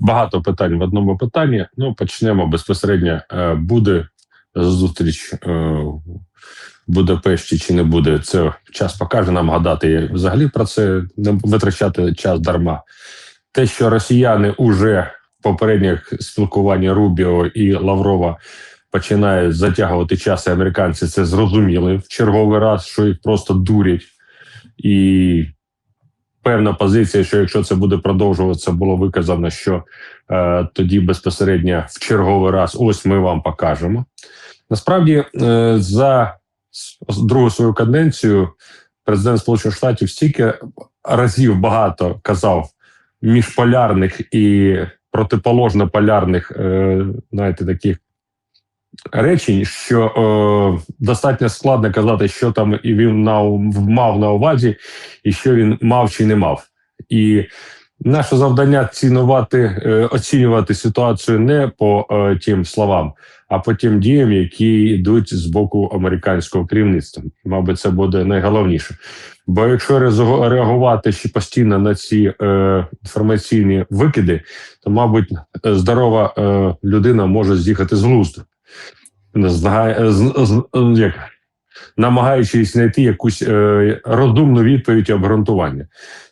багато питань в одному питанні. Ну, почнемо безпосередньо. Е, Буде зустріч е, в Будапешті чи не буде. Це час покаже нам гадати взагалі про це, не витрачати час дарма. Те, що росіяни уже в попередніх спілкуванні Рубіо і Лаврова починають затягувати час, і американці це зрозуміли в черговий раз, що їх просто дурять. І певна позиція, що якщо це буде продовжуватися, було виказано, що е, тоді безпосередньо в черговий раз ось ми вам покажемо. Насправді, е, за другу свою каденцію президент Сполучених Штатів стільки разів багато казав міжполярних і протиположно полярних, е, знаєте, таких речень, що е, достатньо складно казати, що там і він на, мав на увазі, і що він мав чи не мав. І наше завдання цінувати, е, оцінювати ситуацію не по е, тим словам, а по тим діям, які йдуть з боку американського керівництва. Мабуть, це буде найголовніше. Бо якщо реагувати ще постійно на ці е, інформаційні викиди, то, мабуть, здорова е, людина може з'їхати з глузду, як, намагаючись знайти якусь е, розумну відповідь і обґрунтування.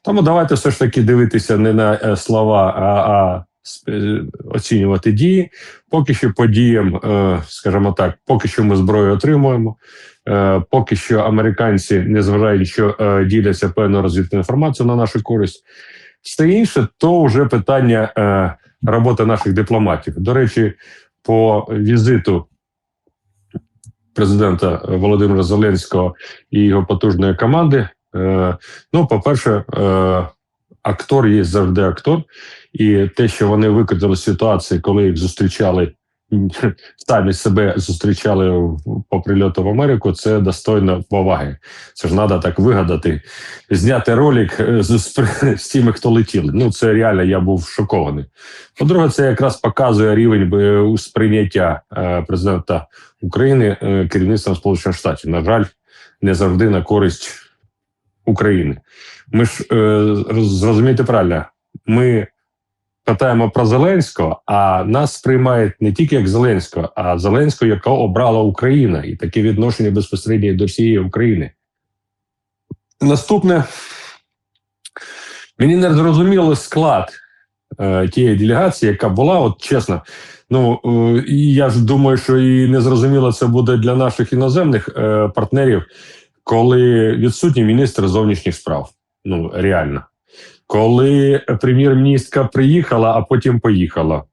Тому давайте все ж таки дивитися не на е, слова, а, а е, оцінювати дії. Поки що по діям, е, скажімо так, поки що ми зброю отримуємо. Е, поки що американці, незважаючи, що е, діляться певною розвідкою інформацією на нашу користь, все інше, то вже питання е, роботи наших дипломатів. До речі, по візиту президента Володимира Зеленського і його потужної команди. Е, ну, по-перше, е, актор є завжди актор, і те, що вони викрили ситуації, коли їх зустрічали. Самі себе зустрічали по прильоту в Америку. Це достойно поваги. Це ж треба так вигадати, зняти ролик е, з, з, тими, хто летіли. Ну це реально я був шокований. По-друге, це якраз показує рівень е, сприйняття е, президента України керівництвом Сполучених Штатів. На жаль, не завжди на користь України. Ми ж е, роз- зрозумійте правильно, ми питаємо про Зеленського, а нас сприймають не тільки як Зеленського, а Зеленського, яка обрала Україна, і таке відношення безпосередньо до всієї України. Наступне мені не зрозуміло склад е, тієї делегації, яка була, от чесно. Ну е, я ж думаю, що і незрозуміло це буде для наших іноземних е, партнерів, коли відсутній міністр зовнішніх справ. Ну реально, коли прем'єр-міністка приїхала, а потім поїхала.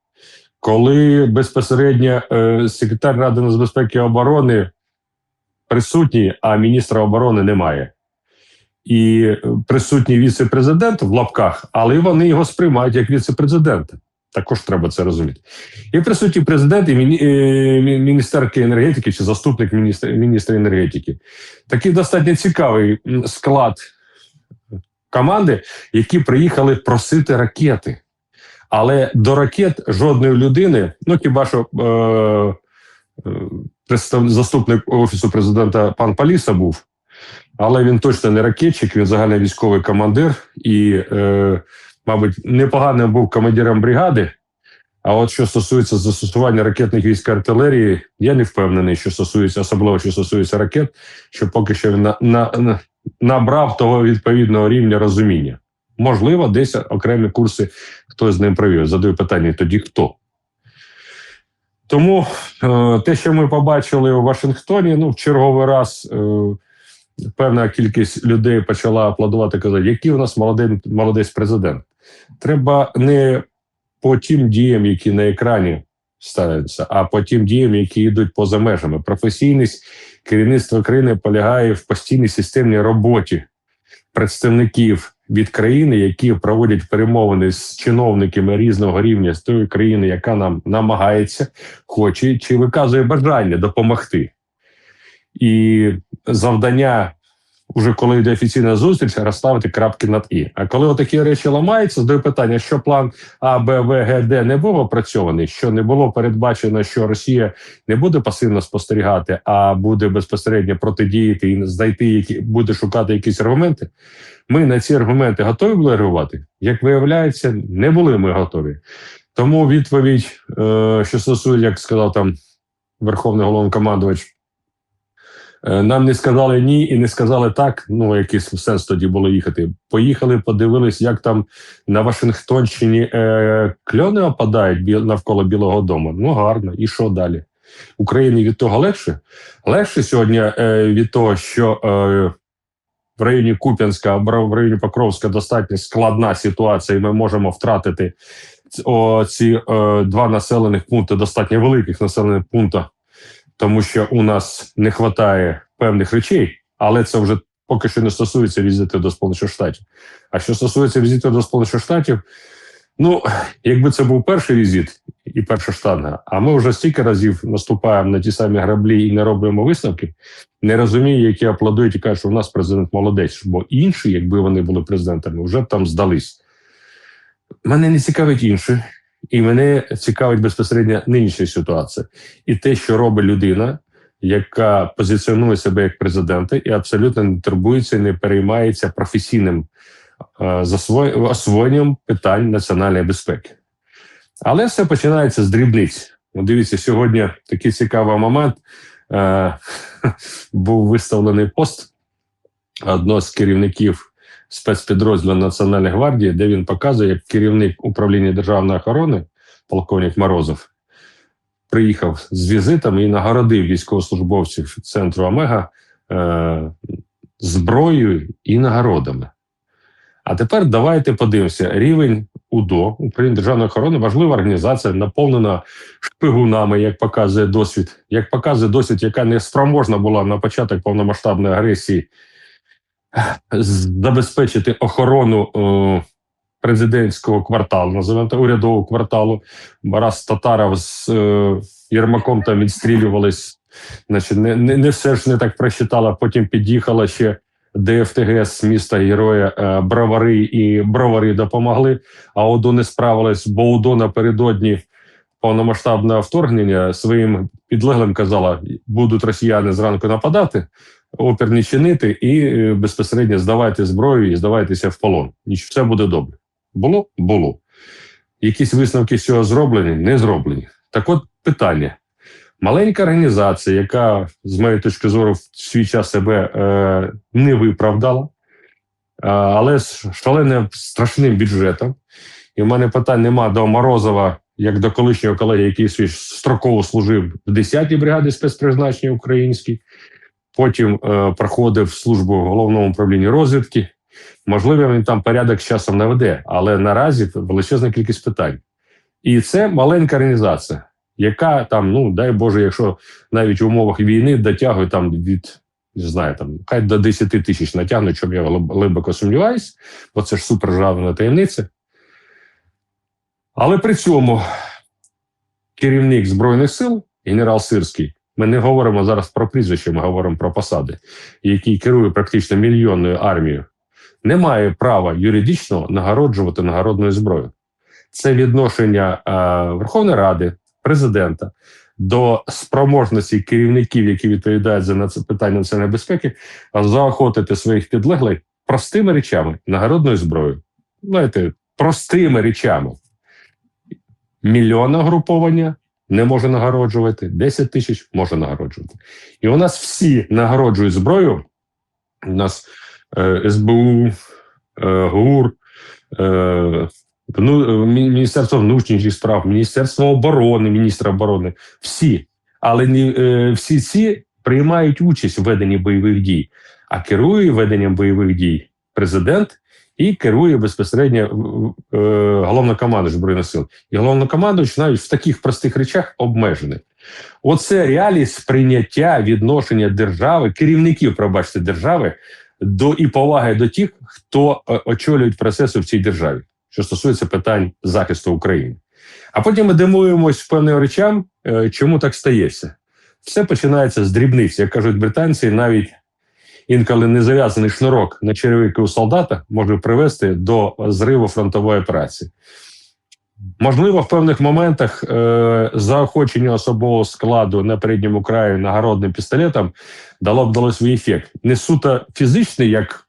Коли безпосередньо е, секретар Ради нацбезпеки і оборони присутній, а міністра оборони немає. І е, присутній віце-президент в лапках, але вони його сприймають як віце-президента. Також треба це розуміти. І присутній президент і міні, е, міністерки енергетики чи заступник міністра, міністра енергетики. Такий достатньо цікавий склад команди, які приїхали просити ракети. Але до ракет жодної людини, ну хіба що е, е, представ, заступник офісу президента пан Паліса був, але він точно не ракетчик, він загальний військовий командир і, е, мабуть, непоганим був командиром бригади. А от що стосується застосування ракетних військ артилерії, я не впевнений, що стосується, особливо що стосується ракет, що поки що він на, на, на, набрав того відповідного рівня розуміння. Можливо, десь окремі курси хтось з ним провів. Задаю питання: тоді хто? Тому е, те, що ми побачили у Вашингтоні, ну, в черговий раз е, певна кількість людей почала аплодувати, казати, який у нас молодець президент. Треба не по тим діям, які на екрані ставляться, а по тим діям, які йдуть поза межами. Професійність керівництва країни полягає в постійній системній роботі представників від країни, які проводять перемовини з чиновниками різного рівня з тої країни, яка нам намагається, хоче чи виказує бажання допомогти. І завдання, уже коли йде офіційна зустріч, розставити крапки над і. А коли отакі речі ламаються, задаю питання, що план А, Б, В, Г, Д не був опрацьований, що не було передбачено, що Росія не буде пасивно спостерігати, а буде безпосередньо протидіяти і знайти які буде шукати якісь аргументи. Ми на ці аргументи готові були реагувати? Як виявляється, не були ми готові. Тому відповідь, е, що стосується, як сказав там Верховний головнокомандувач, е, нам не сказали ні і не сказали так. Ну, який сенс тоді було їхати. Поїхали, подивились, як там на Вашингтонщині е, кльони опадають навколо Білого Дому. Ну, гарно. І що далі? Україні від того легше? Легше сьогодні е, від того, що е, в районі Куп'янська або в районі Покровська достатньо складна ситуація, і ми можемо втратити ці е, два населених пункти, достатньо великих населених пунктів, тому що у нас не вистачає певних речей, але це вже поки що не стосується візиту до Сполучених Штатів. А що стосується візиту до Сполучених Штатів, ну якби це був перший візит і перша штанга, а ми вже стільки разів наступаємо на ті самі граблі і не робимо висновки, не розумію, які аплодують і кажуть, що у нас президент молодець, бо інші, якби вони були президентами, вже б там здались. Мене не цікавить інше, і мене цікавить безпосередньо нинішня ситуація. І те, що робить людина, яка позиціонує себе як президента, і абсолютно не турбується, не переймається професійним е, освоєнням питань національної безпеки. Але все починається з дрібниць. Дивіться, сьогодні такий цікавий момент. Е, був виставлений пост одного з керівників спецпідрозділу Національної гвардії, де він показує, як керівник управління державної охорони, полковник Морозов, приїхав з візитами і нагородив військовослужбовців центру Омега е, зброєю і нагородами. А тепер давайте подивимося: рівень УДО, Управління державної охорони, важлива організація, наповнена шпигунами, як показує досвід, як показує досвід, яка не спроможна була на початок повномасштабної агресії забезпечити охорону е, президентського кварталу, називаємо урядового кварталу. Раз Татаров з е, Єрмаком там відстрілювались, значить, не, не, не все ж не так просчитала. Потім під'їхала ще ДФТГ міста героя е, Бровари, і Бровари допомогли. А ОДО не справилась, бо ОДО напередодні повномасштабного вторгнення своїм підлеглим казала: будуть росіяни зранку нападати, опір не чинити і е, безпосередньо здавайте зброю і здавайтеся в полон. Ніч все буде добре. Було? Було. Якісь висновки з цього зроблені? Не зроблені. Так от питання. Маленька організація, яка, з моєї точки зору, в свій час себе е, не виправдала, е, але з шаленим страшним бюджетом. І в мене питань нема до Морозова, як до колишнього колеги, який свій строково служив в 10-й бригаді спецпризначення українській. Потім е, проходив службу в головному управлінні розвідки. Можливо, він там порядок з часом наведе, але наразі величезна кількість питань. І це маленька організація, яка там, ну дай Боже, якщо навіть в умовах війни дотягує там від не знаю, там хай до 10 тисяч натягнуть, щоб я глиб- глибоко сумніваюсь, бо це ж супержавна таємниця. Але при цьому керівник Збройних сил, генерал Сирський, ми не говоримо зараз про прізвище, ми говоримо про посади, який керує практично мільйонною армією, не має права юридично нагороджувати нагородною зброєю. Це відношення е, Верховної Ради, президента до спроможності керівників, які відповідають за наці- питання національної безпеки, заохотити своїх підлеглих простими речами, нагородною зброєю. Знаєте, простими речами. Мільйонне груповання не може нагороджувати, 10 тисяч може нагороджувати. І у нас всі нагороджують зброю. У нас е, СБУ, е, ГУР, е, вну, е, Міністерство внутрішніх справ, Міністерство оборони, міністра оборони. Всі. Але не, е, всі ці приймають участь в веденні бойових дій, а керує веденням бойових дій президент і керує безпосередньо е, головнокомандувач Збройних сил. І головнокомандувач навіть в таких простих речах обмежений. Оце реалії сприйняття відношення держави, керівників, пробачте, держави до і поваги до тих, хто е, очолюють процеси в цій державі, що стосується питань захисту України. А потім ми дивуємось певним речам, е, чому так стається. Все починається з дрібниць, як кажуть британці, навіть інколи не зав'язаний шнурок на черевики у солдата може привести до зриву фронтової операції. Можливо, в певних моментах е, заохочення особового складу на передньому краю нагородним пістолетом дало б дало свій ефект. Не суто фізичний, як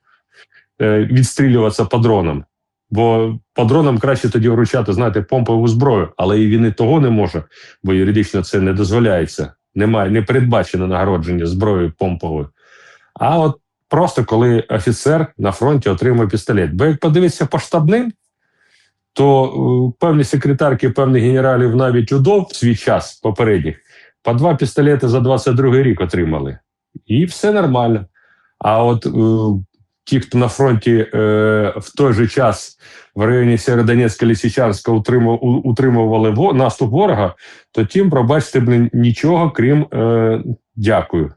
е, відстрілюватися дронам, Бо по краще тоді вручати, знаєте, помпову зброю, але і він і того не може, бо юридично це не дозволяється. Немає, не передбачено нагородження зброєю помповою. А от просто коли офіцер на фронті отримує пістолет. Бо як подивитися по штабним, то е, певні секретарки, певних генералів навіть УДО в свій час попередніх по два пістолети за 22 рік отримали. І все нормально. А от е, ті, хто на фронті е, в той же час в районі Сєродонецька Лісичанська утримували, утримували наступ ворога, то тим, пробачте, блин, нічого, крім е, дякую.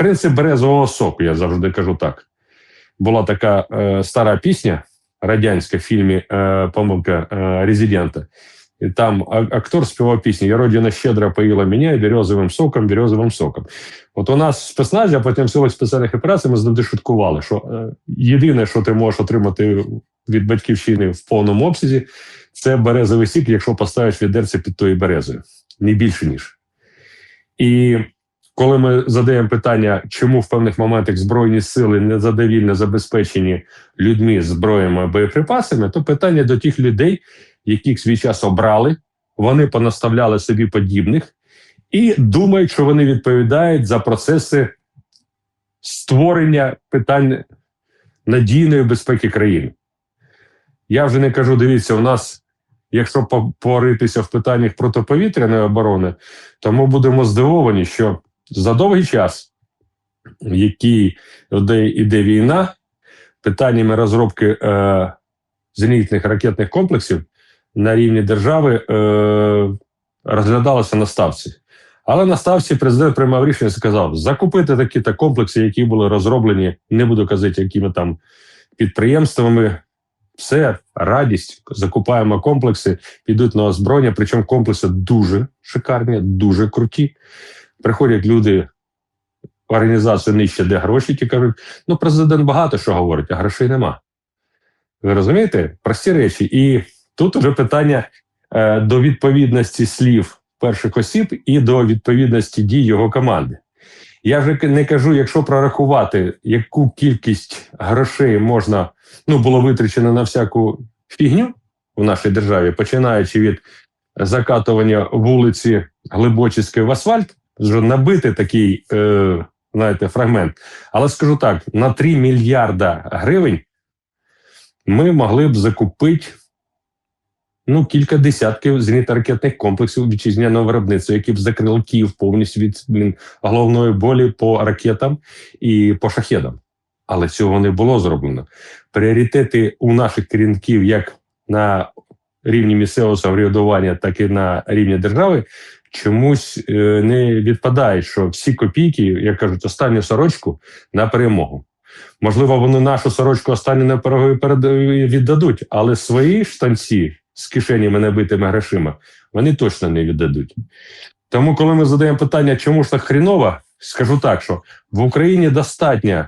Принцип березового соку, я завжди кажу так. Була така е, стара пісня радянська в фільмі е, Помилка е, резидента. І там актор співав пісню «Я родина щедро поїла мене березовим соком, березовим соком. От у нас в спецназі, а потім в силах спеціальних операцій ми завжди шуткували, що е, єдине, що ти можеш отримати від батьківщини в повному обсязі, це березовий сік, якщо поставиш відерце під тою березою. Не більше ніж. І коли ми задаємо питання, чому в певних моментах збройні сили незадовільно забезпечені людьми, зброями, боєприпасами, то питання до тих людей, яких свій час обрали, вони понаставляли собі подібних і думають, що вони відповідають за процеси створення питань надійної безпеки країни. Я вже не кажу, дивіться, у нас, якщо по- поритися в питаннях протиповітряної оборони, то ми будемо здивовані, що за довгий час, який де йде війна, питаннями розробки е, зенітних ракетних комплексів на рівні держави е, розглядалося на ставці. Але на ставці президент приймав рішення і сказав: закупити такі-то комплекси, які були розроблені, не буду казати, якими там підприємствами. Все, радість, закупаємо комплекси, підуть на озброєння. Причому комплекси дуже шикарні, дуже круті. Приходять люди в організацію нижче, де гроші, ті кажуть: ну, президент багато що говорить, а грошей нема. Ви розумієте? Прості речі. І тут вже питання е, до відповідності слів перших осіб і до відповідності дій його команди. Я вже не кажу, якщо прорахувати, яку кількість грошей можна ну, було витрачено на всяку фігню в нашій державі, починаючи від закатування вулиці Глибочицької в асфальт, вже набити такий, е, знаєте, фрагмент. Але скажу так: на 3 мільярда гривень ми могли б закупити ну, кілька десятків зенітно-ракетних комплексів вітчизняного виробництва, які б закрили Київ повністю від блін, головної болі по ракетам і по шахедам. Але цього не було зроблено. Пріоритети у наших керівників як на рівні місцевого самоврядування, так і на рівні держави чомусь е, не відпадають, що всі копійки, як кажуть, останню сорочку на перемогу. Можливо, вони нашу сорочку останню на перемогу перед- віддадуть, але свої штанці з кишенями набитими грошима вони точно не віддадуть. Тому, коли ми задаємо питання, чому ж так хріново, скажу так, що в Україні достатньо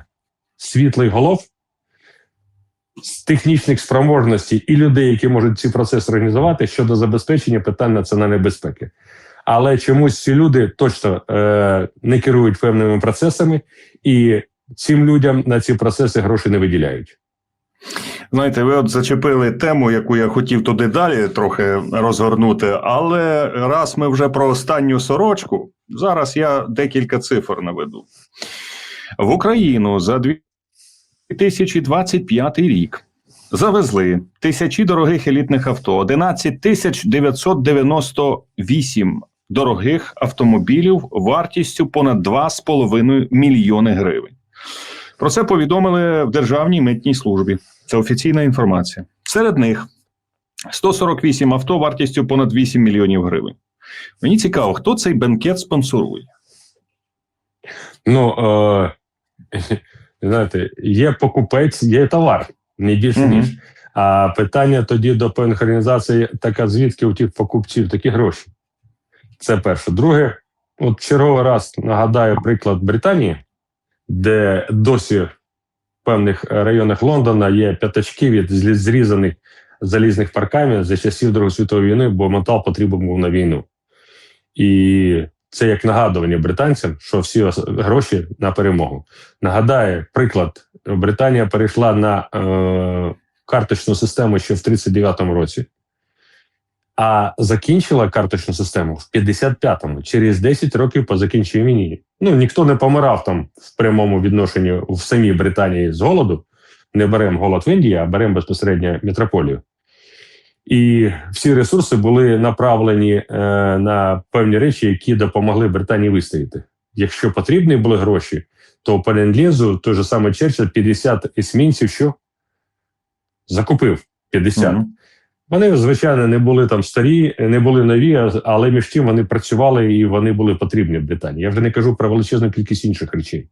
світлих голов, з технічних спроможностей і людей, які можуть ці процеси організувати щодо забезпечення питань національної безпеки. Але чомусь ці люди точно е, не керують певними процесами, і цим людям на ці процеси гроші не виділяють. Знаєте, ви от зачепили тему, яку я хотів туди далі трохи розгорнути. Але раз ми вже про останню сорочку, зараз я декілька цифр наведу. В Україну за 2025 рік завезли тисячі дорогих елітних авто, 11 тисяч 998 дорогих автомобілів вартістю понад 2,5 мільйони гривень. Про це повідомили в Державній митній службі. Це офіційна інформація. Серед них 148 авто вартістю понад 8 мільйонів гривень. Мені цікаво, хто цей бенкет спонсорує. Ну, е, знаєте, є покупець, є товар, не більше Мгм. ніж. А питання тоді до певних організацій, така звідки у тих покупців такі гроші? Це перше. Друге, от черговий раз нагадаю приклад Британії, де досі в певних районах Лондона є п'ятачки від зрізаних залізних паркамів за часів Другої світової війни, бо метал потрібен був на війну. І це як нагадування британцям, що всі гроші на перемогу. Нагадаю, приклад: Британія перейшла на е, карточну систему ще в 39-му році, а закінчила карточну систему в 55-му, через 10 років по закінченню війни. Ну ніхто не помирав там в прямому відношенні в самій Британії з голоду. Не беремо голод в Індії, а беремо безпосередньо метрополію. І всі ресурси були направлені е, на певні речі, які допомогли Британії вистояти. Якщо потрібні були гроші, то по ленд-лізу той же самий Черчилль 50 есмінців, що закупив 50. Мгм. Вони, звичайно, не були там старі, не були нові, але між тим вони працювали і вони були потрібні в Британії. Я вже не кажу про величезну кількість інших речей.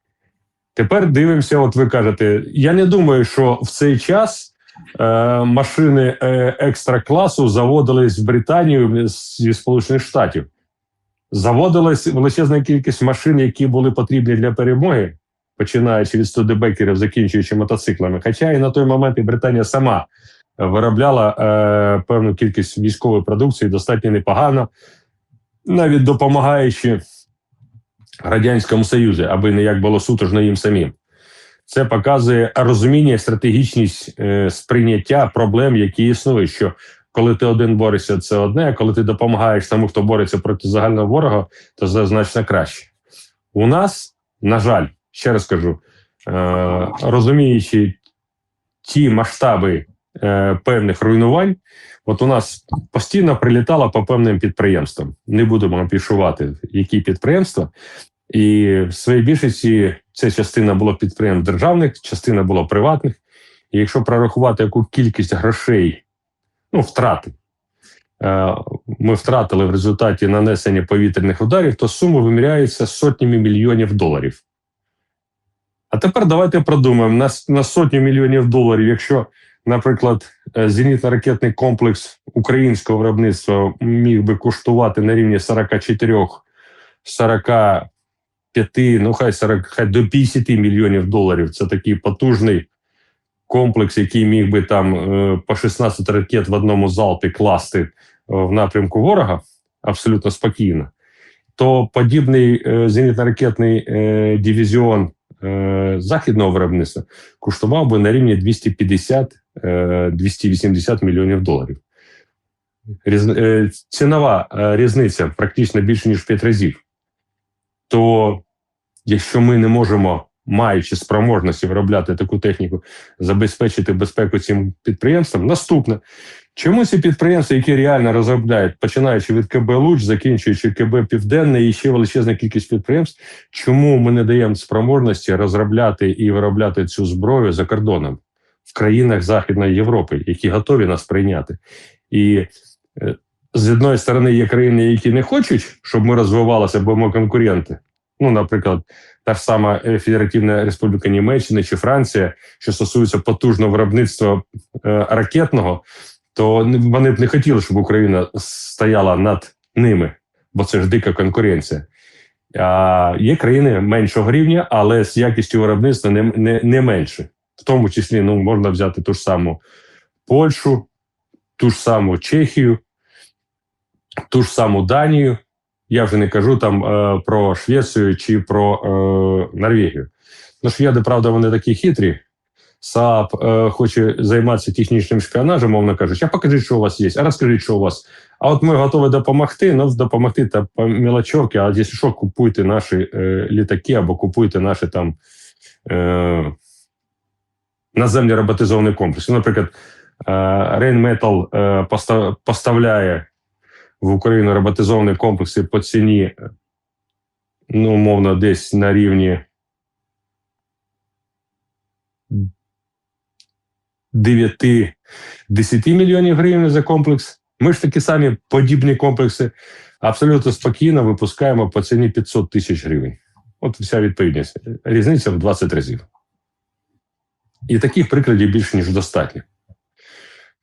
Тепер дивимося, от ви кажете, я не думаю, що в цей час е, машини е, екстра класу заводились в Британію зі Сполучених Штатів. Заводилась величезна кількість машин, які були потрібні для перемоги, починаючи від студебекерів, закінчуючи мотоциклами. Хоча і на той момент і Британія сама виробляла е, певну кількість військової продукції достатньо непогано, навіть допомагаючи Радянському Союзу, аби не як було сутужно їм самим. Це показує розуміння, стратегічність е, сприйняття проблем, які існують. Що коли ти один бореться, це одне, а коли ти допомагаєш тому, хто бореться проти загального ворога, то це значно краще. У нас, на жаль, ще раз кажу, е, розуміючи ті масштаби е, певних руйнувань, от у нас постійно прилітало по певним підприємствам. Не будемо пішувати, які підприємства. І в своїй більшості ця частина було підприємств державних, частина було приватних. І якщо прорахувати яку кількість грошей, ну, втрати, е, ми втратили в результаті нанесення повітряних ударів, то сума виміряється сотнями мільйонів доларів. А тепер давайте продумаємо на, на сотню мільйонів доларів, якщо, наприклад, е, зенітно-ракетний комплекс українського виробництва міг би коштувати на рівні 44 45, ну хай 40, хай до 50 мільйонів доларів. Це такий потужний комплекс, який міг би там е, по 16 ракет в одному залпі класти е, в напрямку ворога абсолютно спокійно. То подібний зенітно-ракетний дивізіон західного виробництва коштував би на рівні 250-280 мільйонів доларів. Е, цінова е, різниця практично більше ніж в 5 разів. То якщо ми не можемо, маючи спроможності виробляти таку техніку, забезпечити безпеку цим підприємствам, наступне. Чому ці підприємства, які реально розробляють, починаючи від КБ Луч, закінчуючи КБ Південне і ще величезна кількість підприємств, чому ми не даємо спроможності розробляти і виробляти цю зброю за кордоном в країнах Західної Європи, які готові нас прийняти? І е, з одної сторони є країни, які не хочуть, щоб ми розвивалися, бо ми конкуренти. Ну, наприклад, та ж сама е, Федеративна Республіка Німеччина чи Франція, що стосується потужного виробництва е, ракетного, то вони б не хотіли, щоб Україна стояла над ними, бо це ж дика конкуренція. А є країни меншого рівня, але з якістю виробництва не, не, не менше. В тому числі ну, можна взяти ту ж саму Польщу, ту ж саму Чехію, ту ж саму Данію. Я вже не кажу там е, про Швецію чи про е, Норвегію. Ну, шведи, правда, вони такі хитрі. САП е, хоче займатися технічним шпіонажем, мовно кажучи, а покажіть, що у вас є, а розкажіть, що у вас. А от ми готові допомогти, ну допомогти та по мілочовки, а якщо що, купуйте наші е, літаки або купуйте наші там е, наземні роботизовані комплекси. Наприклад, е, Rheinmetall е, поставляє в Україну роботизовані комплекси по ціні, ну, умовно, десь на рівні 9-10 мільйонів гривень за комплекс. Ми ж такі самі подібні комплекси абсолютно спокійно випускаємо по ціні 500 тисяч гривень. От вся відповідність. Різниця в 20 разів. І таких прикладів більше, ніж достатньо.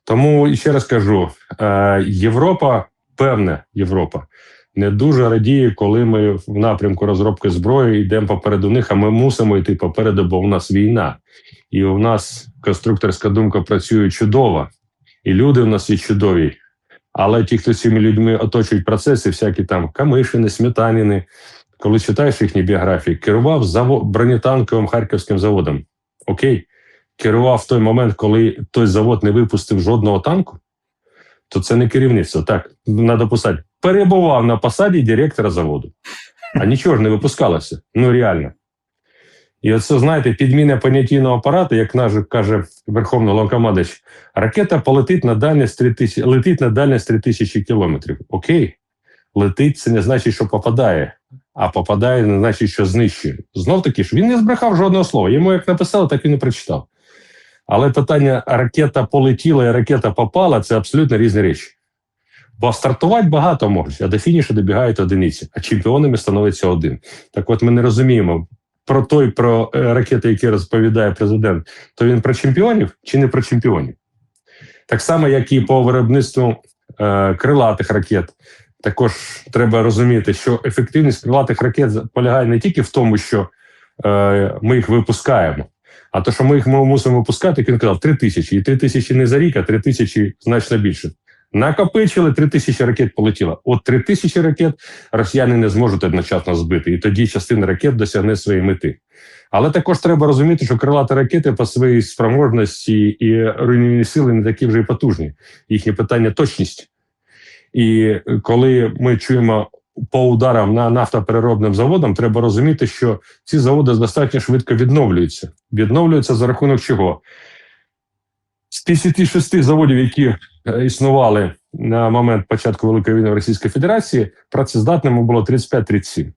Тому ще раз кажу: е, Європа, певна Європа, не дуже радіє, коли ми в напрямку розробки зброї йдемо попереду них, а ми мусимо йти попереду, бо у нас війна. І у нас конструкторська думка працює чудово, і люди у нас є чудові. Але ті, хто цими людьми оточують процеси, всякі там Камишини, Сметаніни, коли читаєш їхні біографії, керував заво... бронетанковим харківським заводом. Окей, керував в той момент, коли той завод не випустив жодного танку, то це не керівництво. Так, треба писати. Перебував на посаді директора заводу. А нічого ж не випускалося. Ну реально. І оце, знаєте, підміна понятійного апарату, як наш каже Верховний Головнокомандуючий, ракета полетить на дальність 3000, летить на дальність 3000 кілометрів. Окей, летить, це не значить, що попадає, а попадає не значить, що знищує. Знов таки ж він не збрехав жодного слова. Йому як написали, так і не прочитав. Але питання ракета полетіла і ракета попала це абсолютно різні речі. Бо стартувати багато можуть, а до фінішу добігають одиниці, а чемпіонами становиться один. Так от ми не розуміємо про той про е, ракети, які розповідає президент, то він про чемпіонів чи не про чемпіонів? Так само, як і по виробництву е, крилатих ракет. Також треба розуміти, що ефективність крилатих ракет полягає не тільки в тому, що е, ми їх випускаємо, а то, що ми їх мусимо випускати, як він казав, 3 тисячі. І 3 тисячі не за рік, а 3 тисячі значно більше. Накопичили 3 тисячі ракет полетіло. От 3 тисячі ракет росіяни не зможуть одночасно збити, і тоді частина ракет досягне своєї мети. Але також треба розуміти, що крилаті ракети по своїй спроможності і руйнівні сили не такі вже й потужні. Їхнє питання точність. І коли ми чуємо по ударам на нафтопереробним заводам, треба розуміти, що ці заводи достатньо швидко відновлюються. Відновлюються за рахунок чого? З 56 заводів, які е, існували на момент початку Великої війни в Російській Федерації, працездатними було 35-37.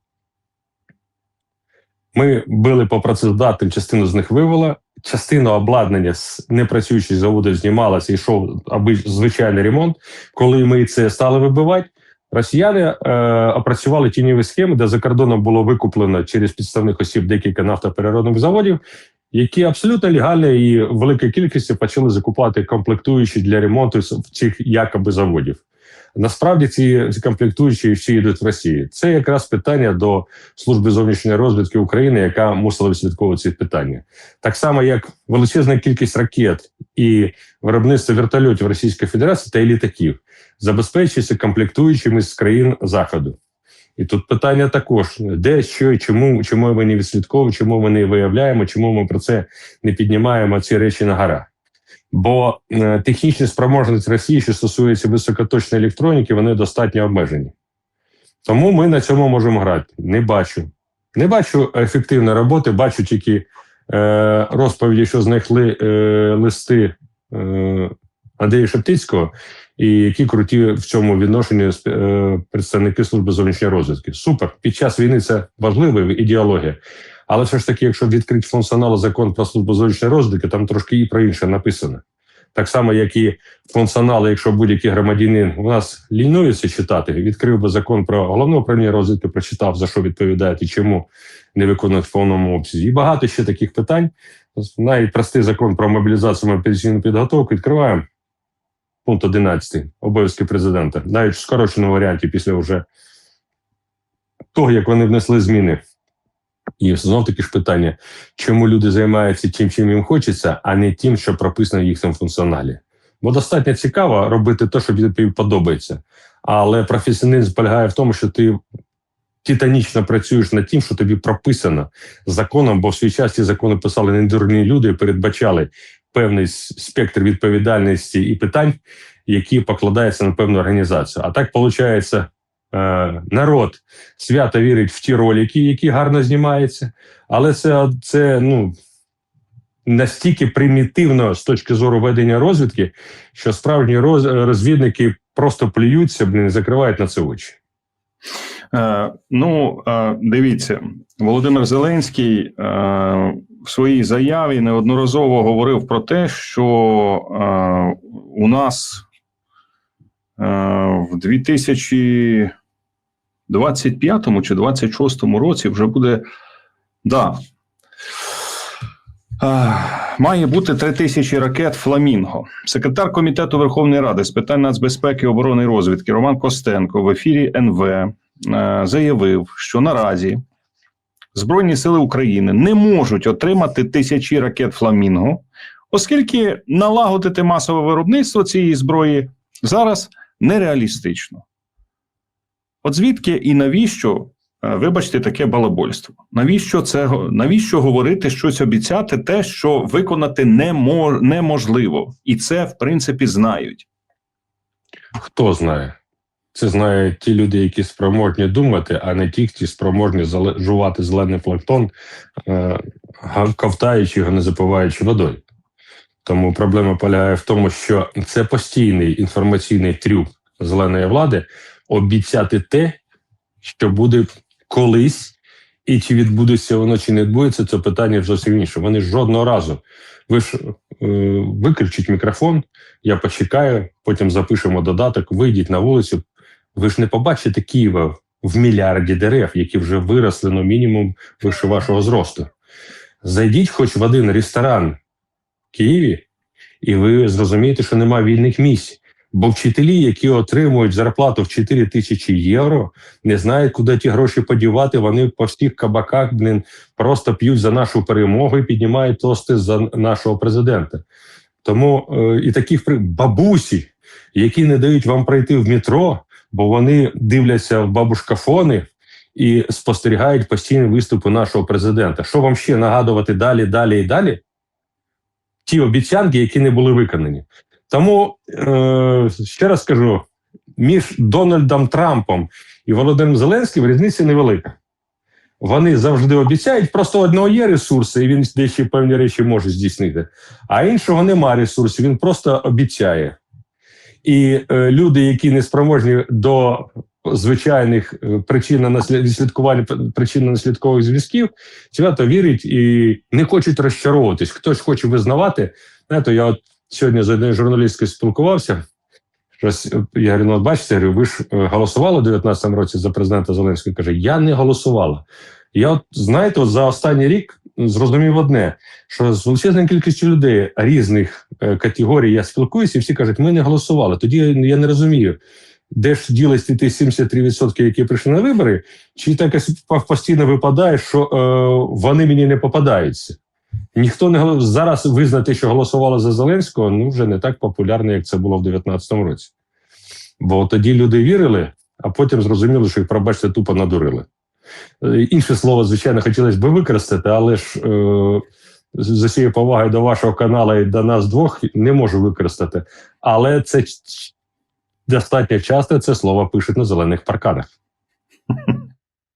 Ми били по працездатним, частину з них вивела, частину обладнання з непрацюючих заводів знімалася, йшов аби звичайний ремонт. Коли ми це стали вибивати, росіяни е, опрацювали тіньові схеми, де за кордоном було викуплено через підставних осіб декілька нафтопереробних заводів, які абсолютно легально і великій кількості почали закупати комплектуючі для ремонту цих якоби заводів. Насправді ці, комплектуючі всі йдуть в Росії. Це якраз питання до служби зовнішньої розвідки України, яка мусила відслідковувати ці питання. Так само, як величезна кількість ракет і виробництво вертольотів Російської Федерації та і літаків забезпечується комплектуючими з країн Заходу. І тут питання також: де, що і чому, чому ми не відслідковуємо, чому ми не виявляємо, чому ми про це не піднімаємо ці речі на гора. Бо е, технічні спроможності Росії, що стосується високоточної електроніки, вони достатньо обмежені. Тому ми на цьому можемо грати. Не бачу. Не бачу ефективної роботи, бачу тільки е, розповіді, що знайшли е, листи е, Андрія Шептицького, і які круті в цьому відношенні е, представники служби зовнішньої розвідки. Супер. Під час війни це важлива ідеологія. Але все ж таки, якщо відкрити функціонал закон про службу зовнішньої розвідки, там трошки і про інше написано. Так само, як і функціонали, якщо будь-який громадянин у нас лінується читати, відкрив би закон про головне управління розвідки, прочитав, за що відповідають і чому не виконують в повному обсязі. І багато ще таких питань. Навіть простий закон про мобілізацію мобілізаційну підготовку відкриваємо. Пункт 11. Обов'язки президента. Навіть в скороченому варіанті, після вже того, як вони внесли зміни. І знов таки ж питання, чому люди займаються тим, чим їм хочеться, а не тим, що прописано в їхньому функціоналі. Бо достатньо цікаво робити те, що тобі подобається. Але професіоналізм полягає в тому, що ти титанічно працюєш над тим, що тобі прописано законом, бо в свій час ці закони писали не дурні люди і передбачали певний спектр відповідальності і питань, які покладаються на певну організацію. А так виходить. Народ свято вірить в ті ролики, які гарно знімаються, але це це ну настільки примітивно з точки зору ведення розвідки, що справжні роз, розвідники просто плюються, блін, закривають на це очі. Е, ну, е, дивіться, Володимир Зеленський е, в своїй заяві неодноразово говорив про те, що е, у нас е, в 2000 25-му чи 26-му році вже буде. Да, Має бути 3 тисячі ракет Фламінго. Секретар комітету Верховної Ради з питань нацбезпеки, оборони і розвідки Роман Костенко в ефірі НВ е, заявив, що наразі Збройні сили України не можуть отримати тисячі ракет Фламінго, оскільки налагодити масове виробництво цієї зброї зараз нереалістично. От звідки і навіщо Е, Вибачте, таке балабольство. Навіщо це навіщо говорити щось обіцяти, те, що виконати не мо- неможливо, і це в принципі знають. Хто знає? Це знають ті люди, які спроможні думати, а не ті, хто спроможні жувати зелений планктон, е, ковтаючи його, не запиваючи водою. Тому проблема полягає в тому, що це постійний інформаційний трюк зеленої влади обіцяти те, що буде колись, і чи відбудеться воно, чи не відбудеться, це питання зовсім інше. Вони жодного разу. Ви ж е, виключіть мікрофон, я почекаю, потім запишемо додаток, вийдіть на вулицю. Ви ж не побачите Києва в мільярді дерев, які вже виросли на мінімум вище вашого зросту. Зайдіть хоч в один ресторан в Києві, і ви зрозумієте, що немає вільних місць. Бо вчителі, які отримують зарплату в 4 тисячі євро, не знають, куди ті гроші подівати. Вони по всіх кабаках блін, просто п'ють за нашу перемогу і піднімають тости за нашого президента. Тому е, і при- бабусі, які не дають вам пройти в метро, бо вони дивляться в бабушкафони і спостерігають постійні виступи нашого президента. Що вам ще нагадувати далі, далі і далі? Ті обіцянки, які не були виконані. Тому е, ще раз скажу: між Дональдом Трампом і Володимиром Зеленським різниця невелика. Вони завжди обіцяють, просто одного є ресурси, і він дещо певні речі може здійснити, а іншого нема ресурсів, він просто обіцяє. І е, люди, які не спроможні до звичайних е, причинно-відслідкування причинно-наслідкових зв'язків, свято вірять і не хочуть розчаровуватись. Хтось хоче визнавати. Знаєте, я от сьогодні з однією журналісткою спілкувався. Щось, е, я говорю, ну, бачите, говорю, ви ж е, голосували у 19 році за президента Зеленського. Каже, я не голосувала. Я, от знаєте, от за останній рік зрозумів одне, що з величезною кількістю людей різних е, категорій я спілкуюся, і всі кажуть, ми не голосували. Тоді я не розумію, де ж ділись ті 73%, які прийшли на вибори, чи так постійно випадає, що е, вони мені не попадаються. Ніхто не зараз визнати, що голосували за Зеленського, ну вже не так популярно, як це було в 2019 році. Бо тоді люди вірили, а потім зрозуміли, що їх, пробачте, тупо надурили. Е, Інше слово, звичайно, хотілося б використати, але ж е, з усією повагою до вашого каналу і до нас двох не можу використати. Але це достатньо часто це слово пишуть на зелених парканах.